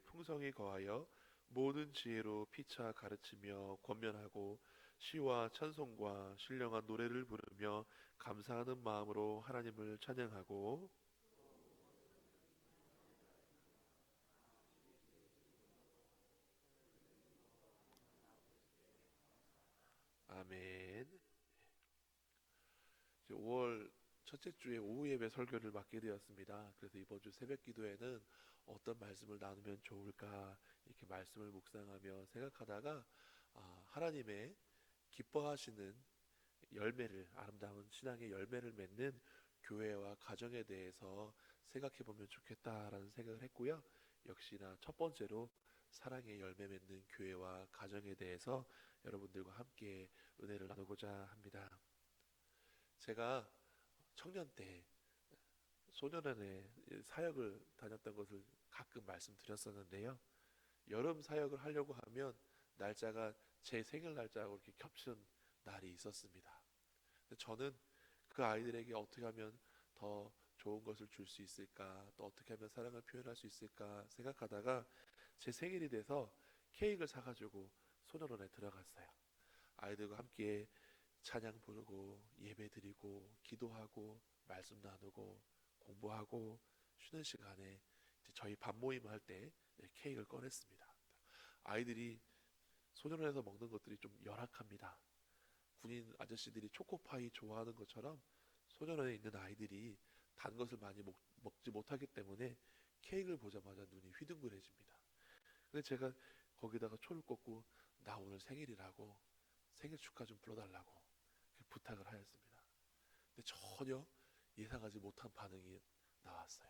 풍성히 거하여 모든 지혜로 피차 가르치며 권면하고 시와 찬송과 신령한 노래를 부르며 감사하는 마음으로 하나님을 찬양하고 아멘. 이제 5월 첫째 주에 오후 예배 설교를 맡게 되었습니다. 그래서 이번 주 새벽 기도에는 어떤 말씀을 나누면 좋을까 이렇게 말씀을 묵상하며 생각하다가 아, 하나님의 기뻐하시는 열매를 아름다운 신앙의 열매를 맺는 교회와 가정에 대해서 생각해 보면 좋겠다라는 생각을 했고요. 역시나 첫 번째로 사랑의 열매 맺는 교회와 가정에 대해서 여러분들과 함께 은혜를 나누고자 합니다. 제가 청년 때 소년원에 사역을 다녔던 것을 가끔 말씀드렸었는데요. 여름 사역을 하려고 하면 날짜가 제 생일 날짜하고 이렇게 겹친 날이 있었습니다. 저는 그 아이들에게 어떻게 하면 더 좋은 것을 줄 수 있을까, 또 어떻게 하면 사랑을 표현할 수 있을까 생각하다가 제 생일이 돼서 케이크를 사가지고 소년원에 들어갔어요. 아이들과 함께 찬양 부르고 예배 드리고 기도하고 말씀 나누고 공부하고 쉬는 시간에 저희 밥 모임 할때 케이크를 꺼냈습니다. 아이들이 소년원에서 먹는 것들이 좀 열악합니다. 군인 아저씨들이 초코파이 좋아하는 것처럼 소년원에 있는 아이들이 단 것을 많이 먹, 먹지 못하기 때문에 케이크를 보자마자 눈이 휘둥그레집니다. 근데 제가 거기다가 초를 꽂고 나 오늘 생일이라고 생일 축하 좀 불러달라고 부탁을 하였습니다. 근데 전혀 예상하지 못한 반응이 나왔어요.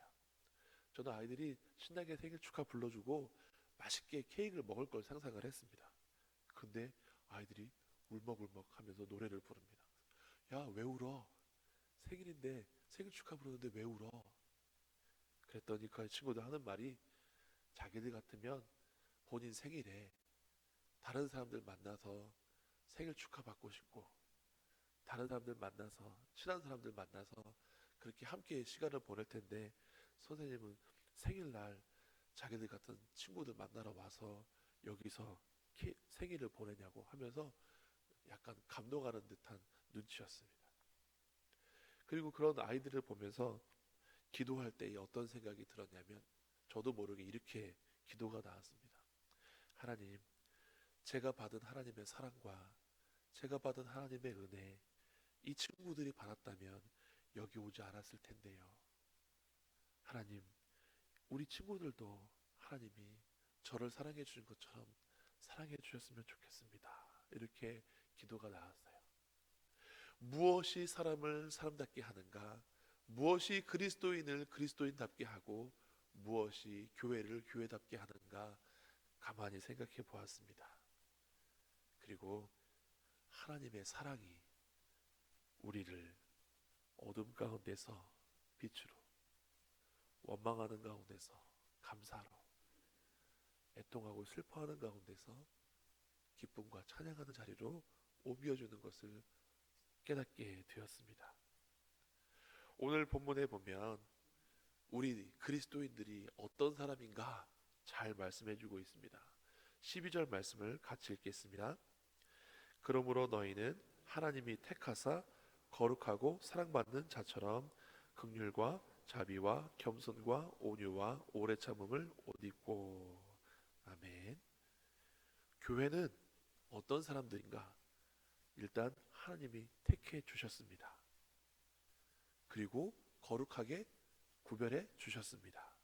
저는 아이들이 신나게 생일 축하 불러주고 맛있게 케이크를 먹을 걸 상상을 했습니다. 근데 아이들이 울먹울먹 하면서 노래를 부릅니다. 야, 왜 울어? 생일인데 생일 축하 부르는데 왜 울어? 그랬더니 그 친구들 하는 말이 자기들 같으면 본인 생일에 다른 사람들 만나서 생일 축하 받고 싶고 다른 사람들 만나서 친한 사람들 만나서 그렇게 함께 시간을 보낼 텐데 선생님은 생일날 자기들 같은 친구들 만나러 와서 여기서 키- 생일을 보내냐고 하면서 약간 감동하는 듯한 눈치였습니다. 그리고 그런 아이들을 보면서 기도할 때 어떤 생각이 들었냐면 저도 모르게 이렇게 기도가 나왔습니다. 하나님, 제가 받은 하나님의 사랑과 제가 받은 하나님의 은혜, 이 친구들이 받았다면 여기 오지 않았을 텐데요. 하나님, 우리 친구들도 하나님이 저를 사랑해 주신 것처럼 사랑해 주셨으면 좋겠습니다. 이렇게 기도가 나왔어요. 무엇이 사람을 사람답게 하는가? 무엇이 그리스도인을 그리스도인답게 하고 무엇이 교회를 교회답게 하는가? 가만히 생각해 보았습니다. 그리고 하나님의 사랑이 우리를 어둠 가운데서 빛으로 원망하는 가운데서 감사로 애통하고 슬퍼하는 가운데서 기쁨과 찬양하는 자리로 옮겨주는 것을 깨닫게 되었습니다. 오늘 본문에 보면 우리 그리스도인들이 어떤 사람인가 잘 말씀해 주고 있습니다. 12절 말씀을 같이 읽겠습니다. 그러므로 너희는 하나님이 택하사 거룩하고 사랑받는 자처럼 극률과 자비와 겸손과 온유와 오래 참음을 옷 입고 아멘. 교회는 어떤 사람들인가? 일단 하나님이 택해 주셨습니다. 그리고 거룩하게 구별해 주셨습니다.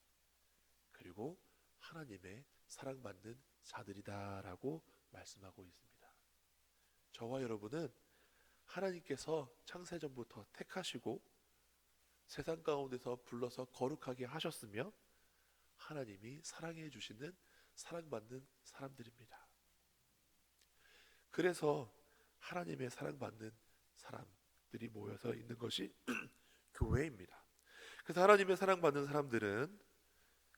그리고 하나님의 사랑받는 자들이다라고 말씀하고 있습니다. 저와 여러분은 하나님께서 창세전부터 택하시고 세상 가운데서 불러서 거룩하게 하셨으며 하나님이 사랑해 주시는 사랑받는 사람들입니다. 그래서 하나님의 사랑받는 사람들이 모여서 있는 것이 교회입니다. 그래서 하나님의 사랑받는 사람들은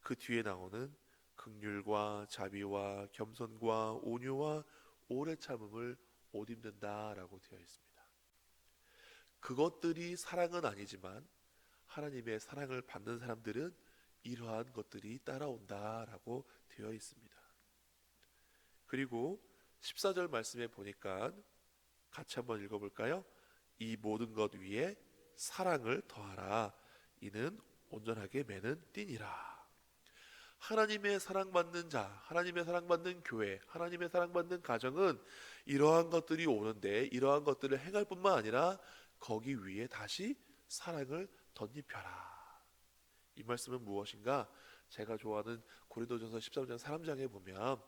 그 뒤에 나오는 극률과 자비와 겸손과 온유와 오래 참음을 옷 입는다라고 되어 있습니다. 그것들이 사랑은 아니지만 하나님의 사랑을 받는 사람들은 이러한 것들이 따라온다라고 되어 있습니다. 그리고 14절 말씀에 보니까 같이 한번 읽어볼까요? 이 모든 것 위에 사랑을 더하라. 이는 온전하게 매는 띠니라. 하나님의 사랑받는 자, 하나님의 사랑받는 교회, 하나님의 사랑받는 가정은 이러한 것들이 오는데 이러한 것들을 행할 뿐만 아니라 거기 위에 다시 사랑을 덧입혀라. 이 말씀은 무엇인가? 제가 좋아하는 고린도전서 13장 3장에 보면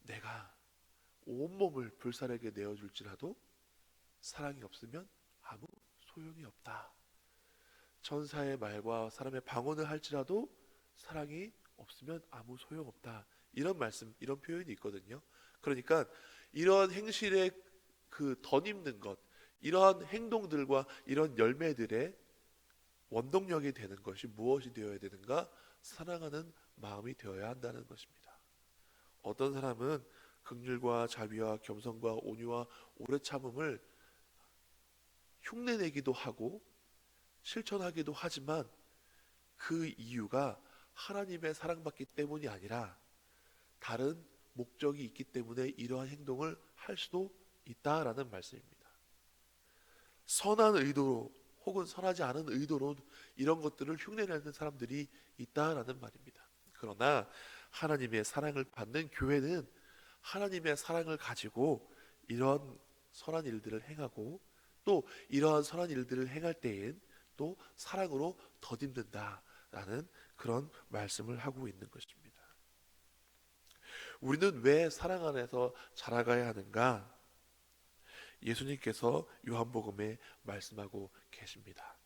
내가 온몸을 불살에게 내어 줄지라도 사랑이 없으면 아무 소용이 없다. 천사의 말과 사람의 방언을 할지라도 사랑이 없으면 아무 소용없다. 이런 말씀, 이런 표현이 있거든요. 그러니까 이러한 행실의 그 덧입는 것, 이러한 행동들과 이런 열매들의 원동력이 되는 것이 무엇이 되어야 되는가? 사랑하는 마음이 되어야 한다는 것입니다. 어떤 사람은 극률과 자비와 겸손과 온유와 오래 참음을 흉내내기도 하고 실천하기도 하지만 그 이유가 하나님의 사랑받기 때문이 아니라 다른 목적이 있기 때문에 이러한 행동을 할 수도 있다라는 말씀입니다. 선한 의도로 혹은 선하지 않은 의도로 이런 것들을 흉내내는 사람들이 있다라는 말입니다. 그러나 하나님의 사랑을 받는 교회는 하나님의 사랑을 가지고 이런 선한 일들을 행하고 또 이러한 선한 일들을 행할 때엔 또 사랑으로 덧입는다라는 그런 말씀을 하고 있는 것입니다. 우리는 왜 사랑 안에서 자라가야 하는가? 예수님께서 요한복음에 말씀하고 계십니다.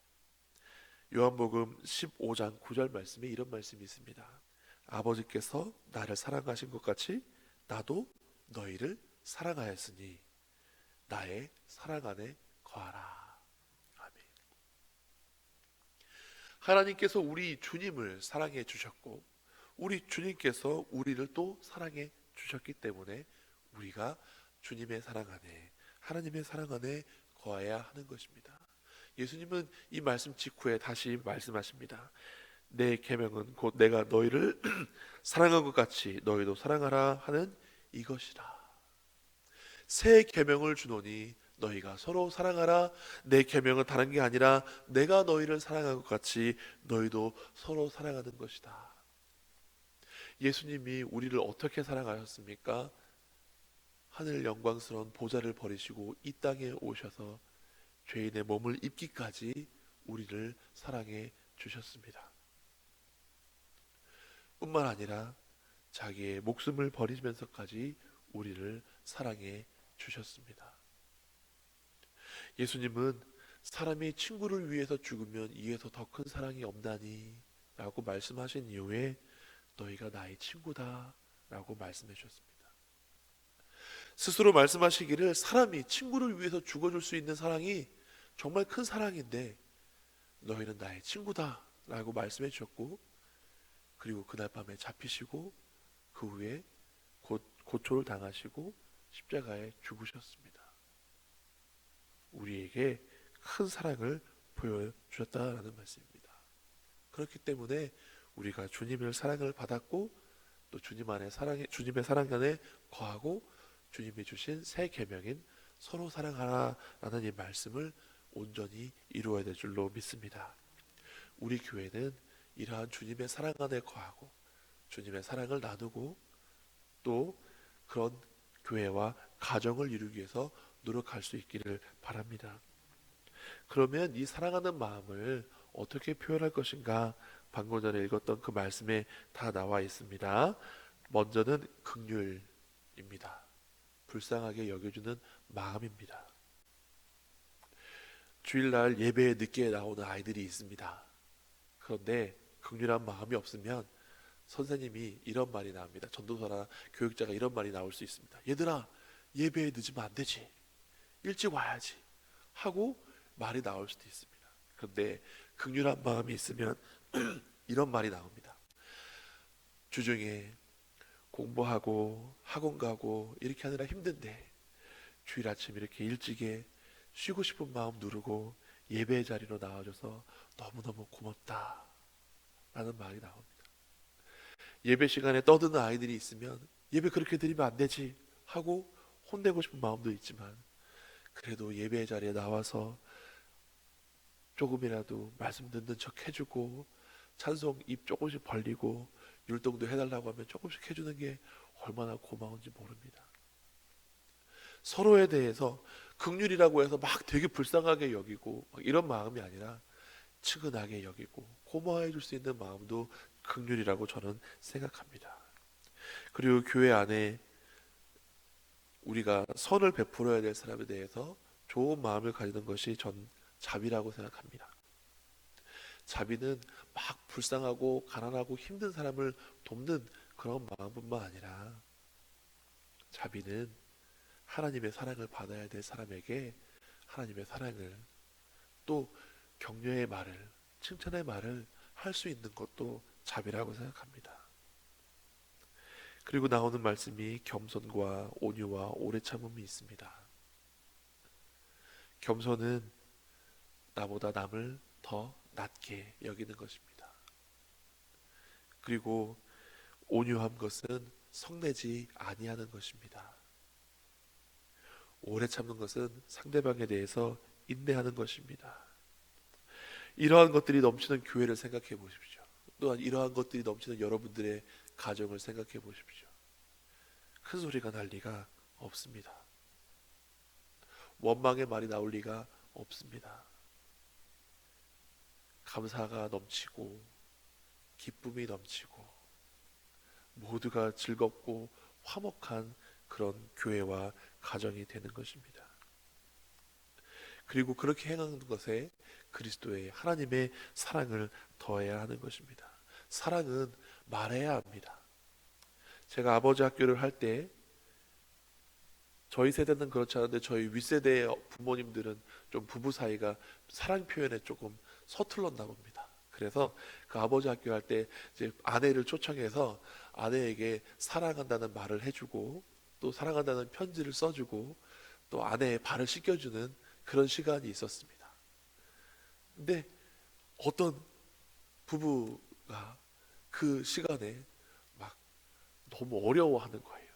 요한복음 15장 9절 말씀에 이런 말씀이 있습니다. 아버지께서 나를 사랑하신 것 같이 나도 너희를 사랑하였으니 나의 사랑 안에 거하라. 아멘. 하나님께서 우리 주님을 사랑해 주셨고 우리 주님께서 우리를 또 사랑해 주셨기 때문에 우리가 주님의 사랑 안에 하나님의 사랑 안에 거해야 하는 것입니다. 예수님은 이 말씀 직후에 다시 말씀하십니다. 내 계명은 곧 내가 너희를 사랑한 것 같이 너희도 사랑하라 하는 이것이라. 새 계명을 주노니 너희가 서로 사랑하라. 내 계명은 다른 게 아니라 내가 너희를 사랑한 것 같이 너희도 서로 사랑하는 것이다. 예수님이 우리를 어떻게 사랑하셨습니까? 하늘 영광스러운 보좌를 버리시고 이 땅에 오셔서 죄인의 몸을 입기까지 우리를 사랑해 주셨습니다. 뿐만 아니라 자기의 목숨을 버리면서까지 우리를 사랑해 주셨습니다. 예수님은 사람이 친구를 위해서 죽으면 이에서 더 큰 사랑이 없나니 라고 말씀하신 이후에 너희가 나의 친구다 라고 말씀해 주셨습니다. 스스로 말씀하시기를 사람이 친구를 위해서 죽어줄 수 있는 사랑이 정말 큰 사랑인데 너희는 나의 친구다 라고 말씀해 주셨고 그리고 그날 밤에 잡히시고 그 후에 곧 고초를 당하시고 십자가에 죽으셨습니다. 우리에게 큰 사랑을 보여주셨다라는 말씀입니다. 그렇기 때문에 우리가 주님의 사랑을 받았고 또 주님 안에 사랑에 주님의 사랑 안에 거하고 주님이 주신 새 계명인 서로 사랑하라라는 이 말씀을 온전히 이루어야 될 줄로 믿습니다. 우리 교회는 이러한 주님의 사랑 안에 거하고 주님의 사랑을 나누고 또 그런 교회와 가정을 이루기 위해서 노력할 수 있기를 바랍니다. 그러면 이 사랑하는 마음을 어떻게 표현할 것인가? 방금 전에 읽었던 그 말씀에 다 나와 있습니다. 먼저는 극률입니다. 불쌍하게 여겨주는 마음입니다. 주일날 예배에 늦게 나오는 아이들이 있습니다. 그런데 극률한 마음이 없으면 선생님이 이런 말이 나옵니다. 전도사나 교육자가 이런 말이 나올 수 있습니다. 얘들아, 예배에 늦으면 안 되지. 일찍 와야지. 하고 말이 나올 수도 있습니다. 그런데 극률한 마음이 있으면 이런 말이 나옵니다. 주중에 공부하고 학원 가고 이렇게 하느라 힘든데 주일 아침 이렇게 일찍에 쉬고 싶은 마음 누르고 예배 자리로 나와줘서 너무너무 고맙다 라는 말이 나옵니다. 예배 시간에 떠드는 아이들이 있으면 예배 그렇게 드리면 안 되지 하고 혼내고 싶은 마음도 있지만 그래도 예배 자리에 나와서 조금이라도 말씀 듣는 척 해주고 찬송 입 조금씩 벌리고 율동도 해달라고 하면 조금씩 해주는 게 얼마나 고마운지 모릅니다. 서로에 대해서 극률이라고 해서 막 되게 불쌍하게 여기고 막 이런 마음이 아니라 측은하게 여기고 고마워해 줄 수 있는 마음도 극률이라고 저는 생각합니다. 그리고 교회 안에 우리가 선을 베풀어야 될 사람에 대해서 좋은 마음을 가지는 것이 전 자비라고 생각합니다. 자비는 막 불쌍하고 가난하고 힘든 사람을 돕는 그런 마음뿐만 아니라 자비는 하나님의 사랑을 받아야 될 사람에게 하나님의 사랑을 또 격려의 말을 칭찬의 말을 할 수 있는 것도 자비라고 생각합니다. 그리고 나오는 말씀이 겸손과 온유와 오래 참음이 있습니다. 겸손은 나보다 남을 더 낮게 여기는 것입니다. 그리고 온유한 것은 성내지 아니하는 것입니다. 오래 참는 것은 상대방에 대해서 인내하는 것입니다. 이러한 것들이 넘치는 교회를 생각해 보십시오. 또한 이러한 것들이 넘치는 여러분들의 가정을 생각해 보십시오. 큰 소리가 날 리가 없습니다. 원망의 말이 나올 리가 없습니다. 감사가 넘치고 기쁨이 넘치고 모두가 즐겁고 화목한 그런 교회와 가정이 되는 것입니다. 그리고 그렇게 행하는 것에 그리스도의 하나님의 사랑을 더해야 하는 것입니다. 사랑은 말해야 합니다. 제가 아버지 학교를 할 때 저희 세대는 그렇지 않은데 저희 윗세대의 부모님들은 좀 부부 사이가 사랑 표현에 조금 서툴렀나 봅니다. 그래서 그 아버지 학교 할 때 이제 아내를 초청해서 아내에게 사랑한다는 말을 해주고 또 사랑한다는 편지를 써주고 또 아내의 발을 씻겨주는 그런 시간이 있었습니다. 근데 어떤 부부가 그 시간에 막 너무 어려워하는 거예요.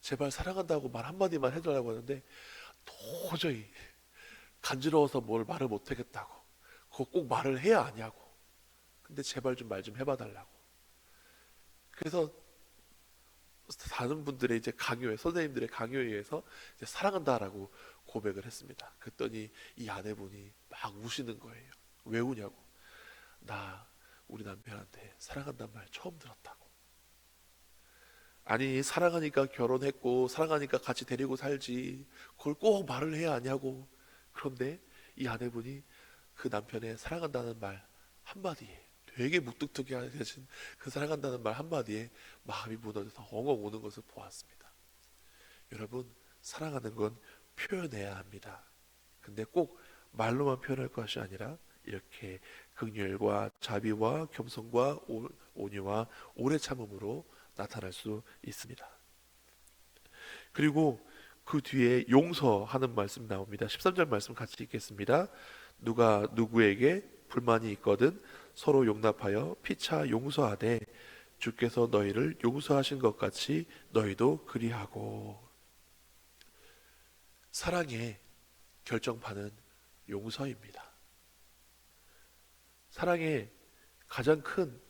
제발 사랑한다고 말 한마디만 해달라고 하는데 도저히 간지러워서 뭘 말을 못하겠다고. 그거 꼭 말을 해야 하냐고. 근데 제발 좀말좀 해봐 달라고. 그래서 다른 분들의 이제 강요에 선생님들의 강요에 의해서 사랑한다라고 고백을 했습니다. 그랬더니 이 아내분이 막 우시는 거예요. 왜 우냐고. 나 우리 남편한테 사랑한다는 말 처음 들었다고. 아니 사랑하니까 결혼했고 사랑하니까 같이 데리고 살지 그걸 꼭 말을 해야 하냐고. 그런데 이 아내분이 그 남편의 사랑한다는 말 한마디에 되게 무뚝뚝해 하신 그 사랑한다는 말 한마디에 마음이 무너져서 엉엉 우는 것을 보았습니다. 여러분 사랑하는 건 표현해야 합니다. 근데 꼭 말로만 표현할 것이 아니라 이렇게 극렬과 자비와 겸손과 오- 온유와 오래 참음으로 나타날 수 있습니다. 그리고 그 뒤에 용서하는 말씀 나옵니다. 13절 말씀 같이 읽겠습니다. 누가 누구에게 불만이 있거든 서로 용납하여 피차 용서하되 주께서 너희를 용서하신 것 같이 너희도 그리하고 사랑의 결정판은 용서입니다. 사랑의 가장 큰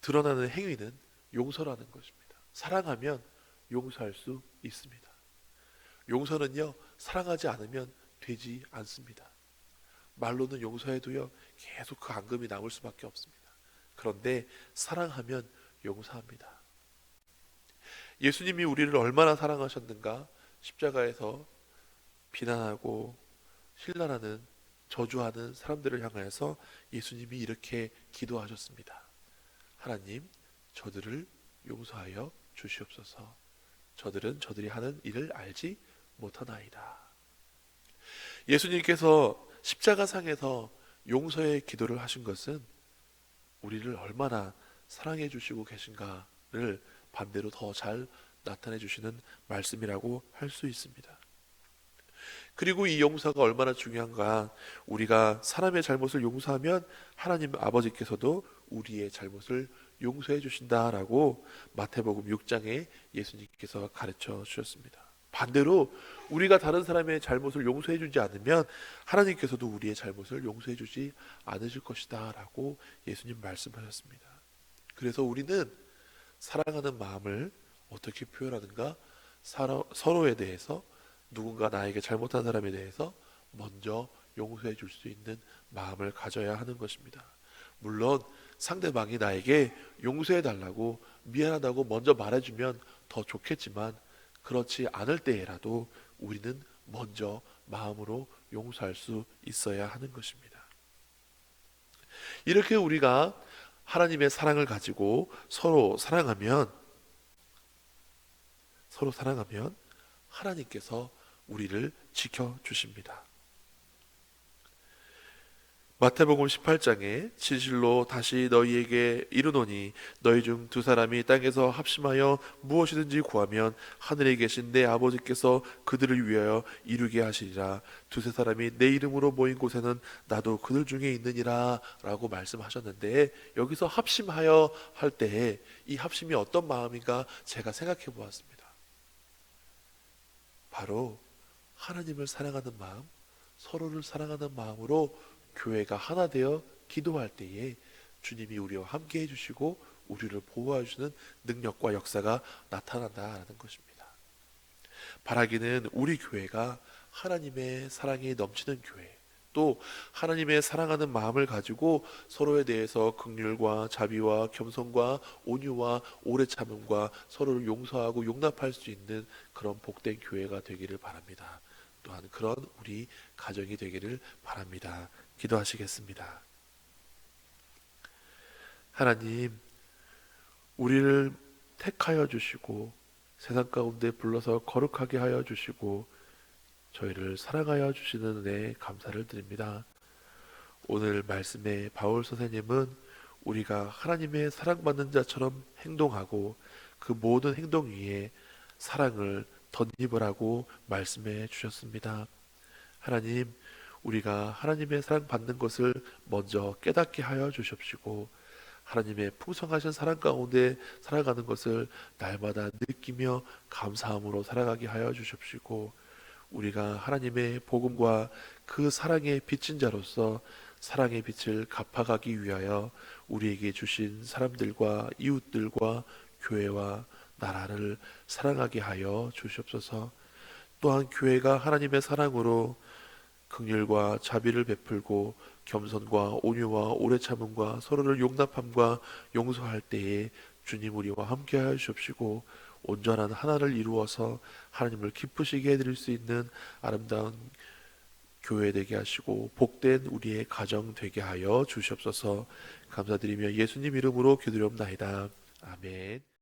드러나는 행위는 용서라는 것입니다. 사랑하면 용서할 수 있습니다. 용서는요, 사랑하지 않으면 되지 않습니다. 말로는 용서해도요, 계속 그 앙금이 남을 수밖에 없습니다. 그런데 사랑하면 용서합니다. 예수님이 우리를 얼마나 사랑하셨는가 십자가에서 비난하고 신란하는 저주하는 사람들을 향하여서 예수님이 이렇게 기도하셨습니다. 하나님, 저들을 용서하여 주시옵소서. 저들은 저들이 하는 일을 알지 못하나이다. 예수님께서 십자가상에서 용서의 기도를 하신 것은 우리를 얼마나 사랑해 주시고 계신가를 반대로 더 잘 나타내 주시는 말씀이라고 할 수 있습니다. 그리고 이 용서가 얼마나 중요한가 우리가 사람의 잘못을 용서하면 하나님 아버지께서도 우리의 잘못을 용서해 주신다라고 마태복음 6장에 예수님께서 가르쳐 주셨습니다. 반대로 우리가 다른 사람의 잘못을 용서해 주지 않으면 하나님께서도 우리의 잘못을 용서해 주지 않으실 것이다라고 예수님 말씀하셨습니다. 그래서 우리는 사랑하는 마음을 어떻게 표현하는가? 서로, 서로에 대해서 누군가 나에게 잘못한 사람에 대해서 먼저 용서해 줄 수 있는 마음을 가져야 하는 것입니다. 물론 상대방이 나에게 용서해 달라고 미안하다고 먼저 말해주면 더 좋겠지만 그렇지 않을 때에라도 우리는 먼저 마음으로 용서할 수 있어야 하는 것입니다. 이렇게 우리가 하나님의 사랑을 가지고 서로 사랑하면 서로 사랑하면 하나님께서 우리를 지켜 주십니다. 마태복음 18장에 진실로 다시 너희에게 이르노니 너희 중 두 사람이 땅에서 합심하여 무엇이든지 구하면 하늘에 계신 내 아버지께서 그들을 위하여 이루게 하시리라 두세 사람이 내 이름으로 모인 곳에는 나도 그들 중에 있느니라라고 말씀하셨는데 여기서 합심하여 할 때에 이 합심이 어떤 마음인가 제가 생각해 보았습니다. 바로 하나님을 사랑하는 마음, 서로를 사랑하는 마음으로 교회가 하나 되어 기도할 때에 주님이 우리와 함께 해주시고 우리를 보호해 주는 능력과 역사가 나타난다라는 것입니다. 바라기는 우리 교회가 하나님의 사랑이 넘치는 교회, 또 하나님의 사랑하는 마음을 가지고 서로에 대해서 긍휼과 자비와 겸손과 온유와 오래 참음과 서로를 용서하고 용납할 수 있는 그런 복된 교회가 되기를 바랍니다. 또한 그런 우리 가정이 되기를 바랍니다. 기도하시겠습니다. 하나님, 우리를 택하여 주시고 세상 가운데 불러서 거룩하게 하여 주시고 저희를 사랑하여 주시는 은혜 감사를 드립니다. 오늘 말씀의 바울 선생님은 우리가 하나님의 사랑받는 자처럼 행동하고 그 모든 행동 위에 사랑을 덧입으라고 말씀해 주셨습니다. 하나님, 우리가 하나님의 사랑 받는 것을 먼저 깨닫게 하여 주십시고 하나님의 풍성하신 사랑 가운데 살아가는 것을 날마다 느끼며 감사함으로 살아가게 하여 주십시고 우리가 하나님의 복음과 그 사랑의 빚진 자로서 사랑의 빛을 갚아가기 위하여 우리에게 주신 사람들과 이웃들과 교회와 나라를 사랑하게 하여 주시옵소서. 또한 교회가 하나님의 사랑으로 긍휼과 자비를 베풀고 겸손과 온유와 오래 참음과 서로를 용납함과 용서할 때에 주님 우리와 함께 하여 주옵시고 온전한 하나를 이루어서 하나님을 기쁘시게 해드릴 수 있는 아름다운 교회 되게 하시고 복된 우리의 가정 되게 하여 주시옵소서. 감사드리며 예수님 이름으로 기도리옵나이다. 아멘